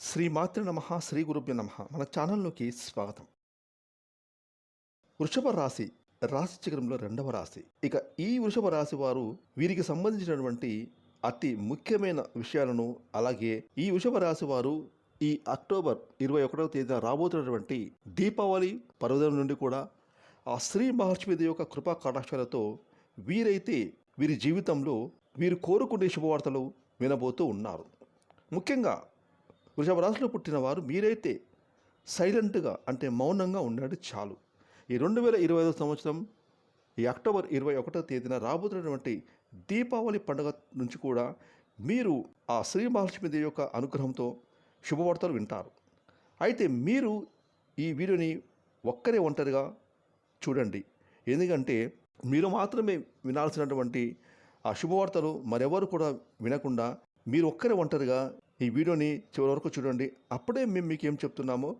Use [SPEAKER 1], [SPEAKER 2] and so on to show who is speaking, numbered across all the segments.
[SPEAKER 1] శ్రీ మాతృ నమ శ్రీ గురుభ్య నమ. మన ఛానల్లోకి స్వాగతం. వృషభ రాశి రాశి చక్రంలో రెండవ రాశి. ఇక ఈ వృషభ రాశి వారు వీరికి సంబంధించినటువంటి అతి ముఖ్యమైన విషయాలను అలాగే ఈ వృషభ రాశి వారు ఈ అక్టోబర్ ఇరవై ఒకటవ తేదీన రాబోతున్నటువంటి దీపావళి పర్వదినం నుండి కూడా ఆ శ్రీ మహర్షివేది యొక్క కృపా కటాక్షాలతో వీరైతే వీరి జీవితంలో వీరు కోరుకునే శుభవార్తలు వినబోతూ ఉన్నారు. ముఖ్యంగా వృషభ రాశిలో పుట్టిన వారు మీరైతే సైలెంట్గా అంటే మౌనంగా ఉండండి చాలు. ఈ రెండు వేల ఇరవై ఐదో సంవత్సరం ఈ అక్టోబర్ ఇరవై ఒకటో తేదీన రాబోతున్నటువంటి దీపావళి పండుగ నుంచి కూడా మీరు ఆ శ్రీ మహాలక్ష్మీదేవి యొక్క అనుగ్రహంతో శుభవార్తలు వింటారు. అయితే మీరు ఈ వీడియోని ఒక్కరే ఒంటరిగా చూడండి. ఎందుకంటే మీరు మాత్రమే వినాల్సినటువంటి ఆ శుభవార్తలు మరెవరు కూడా వినకుండా మీరు ఒక్కరే ఒంటరిగా ఈ వీడియోని చివరి వరకు చూడండి. అప్పుడే మేము మీకు ఏం చెప్తున్నామో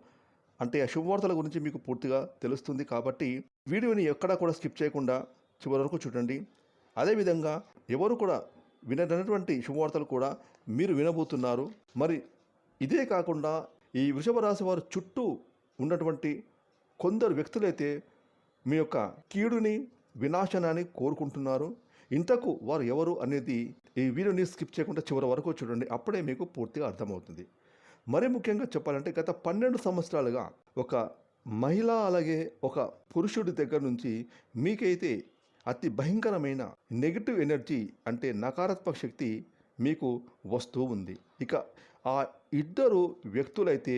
[SPEAKER 1] అంటే ఆ శుభవార్తల గురించి మీకు పూర్తిగా తెలుస్తుంది కాబట్టి వీడియోని ఎక్కడా కూడా స్కిప్ చేయకుండా చివరి వరకు చూడండి. అదేవిధంగా ఎవరు కూడా వినటువంటి శుభవార్తలు కూడా మీరు వినబోతున్నారు. మరి ఇదే కాకుండా ఈ వృషభ రాశి వారు చుట్టూ ఉన్నటువంటి కొందరు వ్యక్తులైతే మీ యొక్క కీడుని వినాశనాన్ని కోరుకుంటున్నారు. ఇంతకు వారు ఎవరు అనేది ఈ వీడియోని స్కిప్ చేయకుండా చివరి వరకు చూడండి అప్పుడే మీకు పూర్తిగా అర్థమవుతుంది. మరి ముఖ్యంగా చెప్పాలంటే గత పన్నెండు సంవత్సరాలుగా ఒక మహిళ అలాగే ఒక పురుషుడి దగ్గర నుంచి మీకైతే అతి భయంకరమైన నెగిటివ్ ఎనర్జీ అంటే నకారాత్మక శక్తి మీకు వస్తూ ఉంది. ఇక ఆ ఇద్దరు వ్యక్తులైతే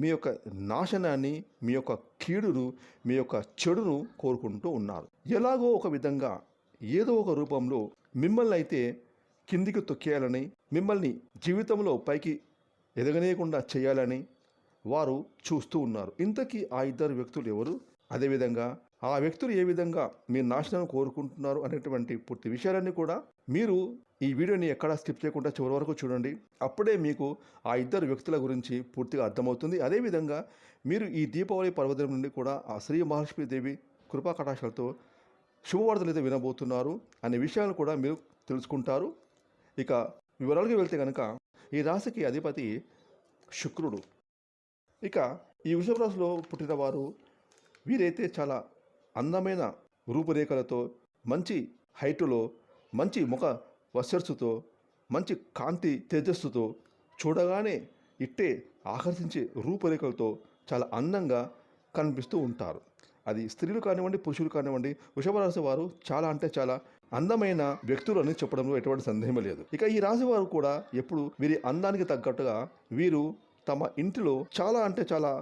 [SPEAKER 1] మీ యొక్క నాశనాన్ని మీ యొక్క కీడును మీ యొక్క చెడును కోరుకుంటూ ఉన్నారు. ఎలాగో ఒక విధంగా ఏదో ఒక రూపంలో మిమ్మల్ని అయితే కిందికి తొక్కేయాలని మిమ్మల్ని జీవితంలో పైకి ఎదగనేయకుండా చేయాలని వారు చూస్తూ ఉన్నారు. ఇంతకీ ఆ ఇద్దరు వ్యక్తులు ఎవరు? అదేవిధంగా ఆ వ్యక్తులు ఏ విధంగా మీ నాశనం కోరుకుంటున్నారు అనేటువంటి పూర్తి విషయాలన్నీ కూడా మీరు ఈ వీడియోని ఎక్కడా స్కిప్ చేయకుండా చివరి వరకు చూడండి. అప్పుడే మీకు ఆ ఇద్దరు వ్యక్తుల గురించి పూర్తిగా అర్థమవుతుంది. అదేవిధంగా మీరు ఈ దీపావళి పర్వదినం నుండి కూడా ఆ శ్రీ మహాలక్ష్మీదేవి కృపా కటాక్షాలతో శుభవార్తలు అయితే వినబోతున్నారు అనే విషయాలు కూడా మీరు తెలుసుకుంటారు. ఇక వివరాలకు వెళ్తే కనుక ఈ రాశికి అధిపతి శుక్రుడు. ఇక ఈ వృషభ రాశిలో పుట్టిన వారు వీరైతే చాలా అందమైన రూపురేఖలతో మంచి హైటులో మంచి ముఖ వశస్సుతో మంచి కాంతి తేజస్సుతో చూడగానే ఇట్టే ఆకర్షించే రూపురేఖలతో చాలా అందంగా కనిపిస్తూ ఉంటారు. అది స్త్రీలు కానివ్వండి పురుషులు కానివ్వండి వృషభ రాశి వారు చాలా అంటే చాలా అందమైన వ్యక్తులు అని చెప్పడంలో ఎటువంటి సందేహం లేదు. ఇక ఈ రాశి వారు కూడా ఎప్పుడు వీరి అందానికి తగ్గట్టుగా వీరు తమ ఇంటిలో చాలా అంటే చాలా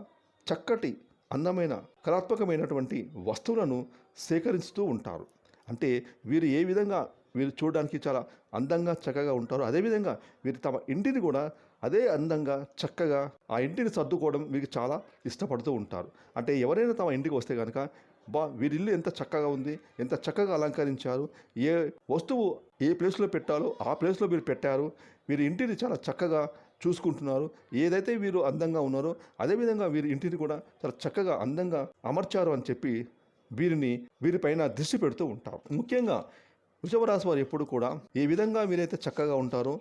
[SPEAKER 1] చక్కటి అందమైన కళాత్మకమైనటువంటి వస్తువులను సేకరిస్తూ ఉంటారు. అంటే వీరు ఏ విధంగా వీరు చూడడానికి చాలా అందంగా చక్కగా ఉంటారు. అదేవిధంగా వీరు తమ ఇంటిని కూడా అదే అందంగా చక్కగా ఆ ఇంటిని సర్దుకోవడం వీరికి చాలా ఇష్టపడుతూ ఉంటారు. అంటే ఎవరైనా తమ ఇంటికి వస్తే కనుక బా వీరిల్లు ఎంత చక్కగా ఉంది ఎంత చక్కగా అలంకరించారు ఏ వస్తువు ఏ ప్లేస్లో పెట్టాలో ఆ ప్లేస్లో మీరు పెట్టారు వీరి ఇంటిని చాలా చక్కగా చూసుకుంటున్నారు ఏదైతే వీరు అందంగా ఉన్నారో అదేవిధంగా వీరి ఇంటిని కూడా చాలా చక్కగా అందంగా అమర్చారు అని చెప్పి వీరిని వీరిపైన దృష్టి పెడుతూ ఉంటారు. ముఖ్యంగా వృషభరాశి వారు ఎప్పుడు కూడా ఏ విధంగా వీరైతే చక్కగా ఉంటారో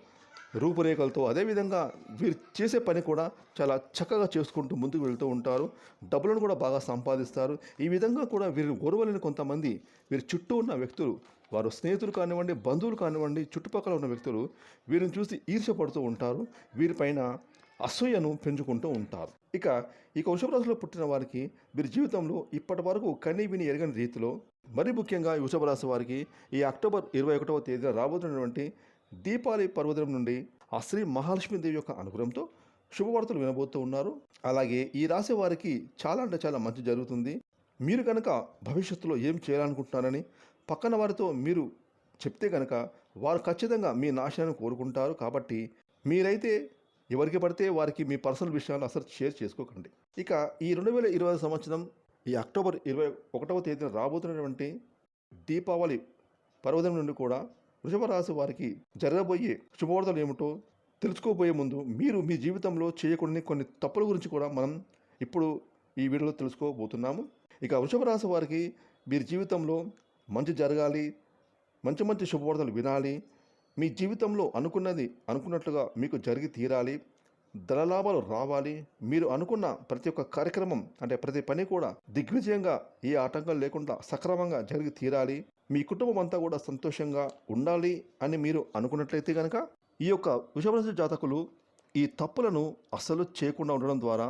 [SPEAKER 1] రూపురేఖలతో అదేవిధంగా వీరు చేసే పని కూడా చాలా చక్కగా చేసుకుంటూ ముందుకు వెళ్తూ ఉంటారు. డబ్బులను కూడా బాగా సంపాదిస్తారు. ఈ విధంగా కూడా వీరిని గొరవలేని కొంతమంది వీరి చుట్టూ ఉన్న వ్యక్తులు వారు స్నేహితులు కానివ్వండి బంధువులు కానివ్వండి చుట్టుపక్కల ఉన్న వ్యక్తులు వీరిని చూసి ఈర్ష్యపడుతూ ఉంటారు. వీరిపైన అసూయను పెంచుకుంటూ ఉంటారు. ఇక ఈ వృషభరాశిలో పుట్టిన వారికి వీరి జీవితంలో ఇప్పటి వరకు కనీ విని ఎరగని రీతిలో మరీ ముఖ్యంగా ఈ వృషభరాశి వారికి ఈ అక్టోబర్ ఇరవై ఒకటవ తేదీన రాబోతున్నటువంటి దీపావళి పర్వదినం నుండి ఆ శ్రీ మహాలక్ష్మీదేవి యొక్క అనుగ్రహంతో శుభవార్తలు వినబోతూ ఉన్నారు. అలాగే ఈ రాశి వారికి చాలా అంటే చాలా మంచి జరుగుతుంది. మీరు కనుక భవిష్యత్తులో ఏం చేయాలనుకుంటున్నారని పక్కన వారితో మీరు చెప్తే కనుక వారు ఖచ్చితంగా మీ నాశనాన్ని కోరుకుంటారు. కాబట్టి మీరైతే ఎవరికి పడితే వారికి మీ పర్సనల్ విషయాలను అసలు షేర్ చేసుకోకండి. ఇక ఈ రెండు వేల ఇరవై సంవత్సరం ఈ అక్టోబర్ ఇరవై ఒకటవ తేదీన రాబోతున్నటువంటి దీపావళి పర్వదినం నుండి కూడా వృషభ రాశి వారికి జరగబోయే శుభవార్తలు ఏమిటో తెలుసుకోబోయే ముందు మీరు మీ జీవితంలో చేయకూడని కొన్ని తప్పుల గురించి కూడా మనం ఇప్పుడు ఈ వీడియోలో తెలుసుకోబోతున్నాము. ఇక వృషభ రాశి వారికి మీరు జీవితంలో మంచి జరగాలి మంచి మంచి శుభవార్తలు వినాలి మీ జీవితంలో అనుకున్నది అనుకున్నట్లుగా మీకు జరిగి తీరాలి ధనలాభాలు రావాలి మీరు అనుకున్న ప్రతి ఒక్క కార్యక్రమం అంటే ప్రతి పని కూడా దిగ్విజయంగా ఏ ఆటంకం లేకుండా సక్రమంగా జరిగి తీరాలి. మీ కుటుంబం అంతా కూడా సంతోషంగా ఉండాలి అని మీరు అనుకున్నట్లయితే కనుక ఈ యొక్క వృషభరాశి జాతకులు ఈ తప్పులను అస్సలు చేయకుండా ఉండడం ద్వారా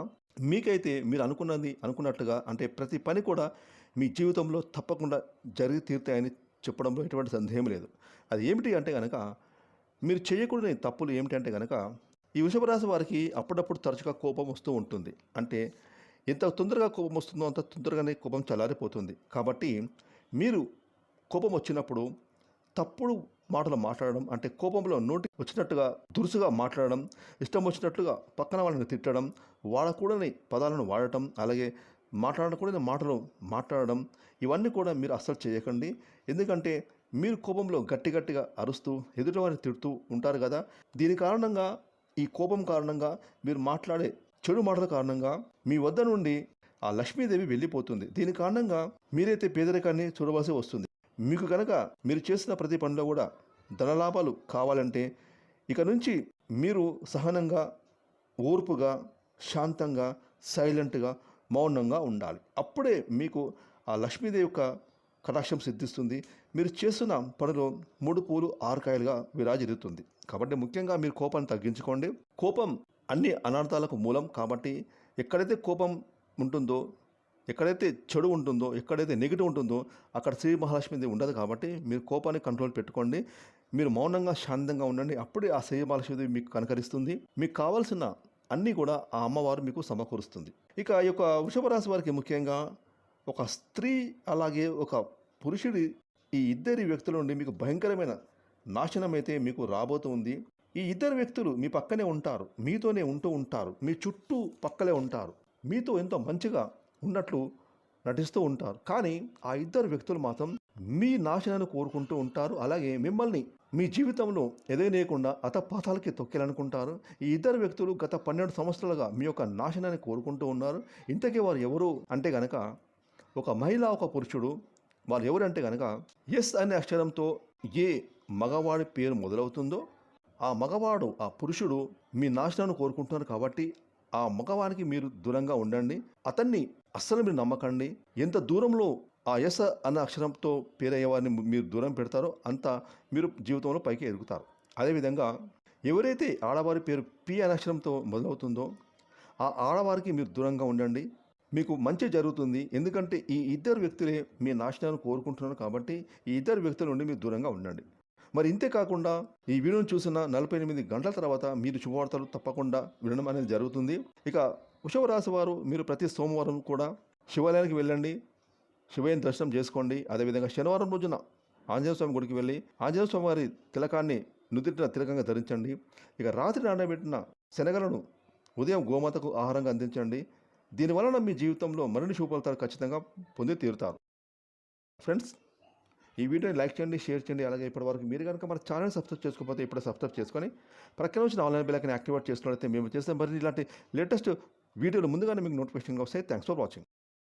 [SPEAKER 1] మీకైతే మీరు అనుకున్నది అనుకున్నట్టుగా అంటే ప్రతి పని కూడా మీ జీవితంలో తప్పకుండా జరిగి తీరుతాయని చెప్పడంలో ఎటువంటి సందేహం లేదు. అది ఏమిటి అంటే కనుక మీరు చేయకూడని తప్పులు ఏమిటంటే కనుక ఈ వృషభ రాశి వారికి అప్పుడప్పుడు తరచుగా కోపం వస్తూ ఉంటుంది. అంటే ఎంత తొందరగా కోపం వస్తుందో అంత తొందరగానే కోపం చల్లారిపోతుంది. కాబట్టి మీరు కోపం వచ్చినప్పుడు తప్పుడు మాటలు మాట్లాడడం అంటే కోపంలో నోటి వచ్చినట్టుగా దురుసుగా మాట్లాడడం ఇష్టం వచ్చినట్లుగా పక్కన వాళ్ళని తిట్టడం వాడకూడని పదాలను వాడటం అలాగే మాట్లాడకూడని మాటలు మాట్లాడడం ఇవన్నీ కూడా మీరు అస్సలు చేయకండి. ఎందుకంటే మీరు కోపంలో గట్టి గట్టిగా అరుస్తూ ఎదుటివారిని తిడుతూ ఉంటారు కదా. దీని కారణంగా ఈ కోపం కారణంగా మీరు మాట్లాడే చెడు మాటల కారణంగా మీ వద్ద నుండి ఆ లక్ష్మీదేవి వెళ్ళిపోతుంది. దీని కారణంగా మీరైతే పేదరికాన్ని చూడవలసి వస్తుంది. మీకు కనుక మీరు చేసిన ప్రతి పనిలో కూడా ధనలాభాలు కావాలంటే ఇక నుంచి మీరు సహనంగా ఓర్పుగా శాంతంగా సైలెంట్గా మౌనంగా ఉండాలి. అప్పుడే మీకు ఆ లక్ష్మీదేవి యొక్క కటాక్షం సిద్ధిస్తుంది. మీరు చేస్తున్న పనిలో మూడు పూలు ఆరుకాయలుగా విరాజిల్లుతుంది. కాబట్టి ముఖ్యంగా మీరు కోపాన్ని తగ్గించుకోండి. కోపం అన్ని అనర్థాలకు మూలం కాబట్టి ఎక్కడైతే కోపం ఉంటుందో ఎక్కడైతే చెడు ఉంటుందో ఎక్కడైతే నెగిటివ్ ఉంటుందో అక్కడ శ్రీ మహాలక్ష్మిది ఉండదు కాబట్టి మీరు కోపాన్ని కంట్రోల్ పెట్టుకోండి. మీరు మౌనంగా శాంతంగా ఉండండి. అప్పుడే ఆ శ్రీ మహాలక్ష్మీదేవి మీకు కనకరిస్తుంది. మీకు కావాల్సిన అన్నీ కూడా ఆ అమ్మవారు మీకు సమకూరుస్తుంది. ఇక ఈ యొక్క వృషభరాశి వారికి ముఖ్యంగా ఒక స్త్రీ అలాగే ఒక పురుషుడి ఈ ఇద్దరి వ్యక్తుల నుండి మీకు భయంకరమైన నాశనం అయితే మీకు రాబోతుంది. ఈ ఇద్దరు వ్యక్తులు మీ పక్కనే ఉంటారు మీతోనే ఉంటూ ఉంటారు మీ చుట్టూ పక్కలే ఉంటారు మీతో ఎంతో మంచిగా ఉన్నట్లు నటిస్తూ ఉంటారు. కానీ ఆ ఇద్దరు వ్యక్తులు మాత్రం మీ నాశనాన్ని కోరుకుంటూ ఉంటారు. అలాగే మిమ్మల్ని మీ జీవితంలో ఎదగనేయకుండా అతపాతాలకి తొక్కేయాలనుకుంటారు. ఈ ఇద్దరు వ్యక్తులు గత పన్నెండు సంవత్సరాలుగా మీ యొక్క నాశనాన్ని కోరుకుంటూ ఉన్నారు. ఇంతకీ వారు ఎవరు అంటే గనక ఒక మహిళ ఒక పురుషుడు. వాళ్ళు ఎవరంటే కనుక ఎస్ అనే అక్షరంతో ఏ మగవాడి పేరు మొదలవుతుందో ఆ మగవాడు ఆ పురుషుడు మీ నాశనాన్ని కోరుకుంటున్నారు కాబట్టి ఆ మగవానికి మీరు దూరంగా ఉండండి. అతన్ని అస్సలు మీరు నమ్మకండి. ఎంత దూరంలో ఆ ఎస్ అన్న అక్షరంతో పేరయ్యేవారిని మీరు దూరం పెడతారో అంత మీరు జీవితంలో పైకి ఎదుగుతారు. అదేవిధంగా ఎవరైతే ఆడవారి పేరు పి అనే అక్షరంతో మొదలవుతుందో ఆ ఆడవారికి మీరు దూరంగా ఉండండి. మీకు మంచి జరుగుతుంది. ఎందుకంటే ఈ ఇద్దరు వ్యక్తులే మీ నాశనాన్ని కోరుకుంటున్నారు కాబట్టి ఈ ఇద్దరు వ్యక్తుల నుండి మీరు దూరంగా ఉండండి. మరి ఇంతే కాకుండా ఈ వీడియోను చూసిన నలభై ఎనిమిది గంటల తర్వాత మీరు శుభవార్తలు తప్పకుండా వినడం అనేది జరుగుతుంది. ఇక వృషభ రాశి వారు మీరు ప్రతి సోమవారం కూడా శివాలయానికి వెళ్ళండి. శివయ్యని దర్శనం చేసుకోండి. అదేవిధంగా శనివారం రోజున ఆంజనేయ స్వామి గుడికి వెళ్ళి ఆంజనేయ స్వామి వారి తిలకాన్ని నుదిటిన తిలకంగా ధరించండి. ఇక రాత్రి నానబెట్టిన శనగలను ఉదయం గోమాతకు ఆహారంగా అందించండి. దీనివలన మీ జీవితంలో మరిన్ని శుభఫలితాలు ఖచ్చితంగా పొంది తీరుతారు. ఫ్రెండ్స్ ఈ వీడియోని లైక్ చేయండి షేర్ చేయండి. అలాగే ఇప్పటివరకు మీరు కనుక మన ఛానల్ సబ్స్క్రైబ్ చేసుకోకపోతే ఇప్పుడు సబ్స్క్రైబ్ చేసుకొని ప్రక్కన వచ్చిన ఆన్లైన్ బిల్లాకని యాక్టివేట్ చేసినట్లయితే మేము చేస్తే మరి ఇలాంటి లేటెస్ట్ వీడియోలు ముందుగానే మీకు నోటిఫికేషన్గా వస్తాయి. Thanks for watching.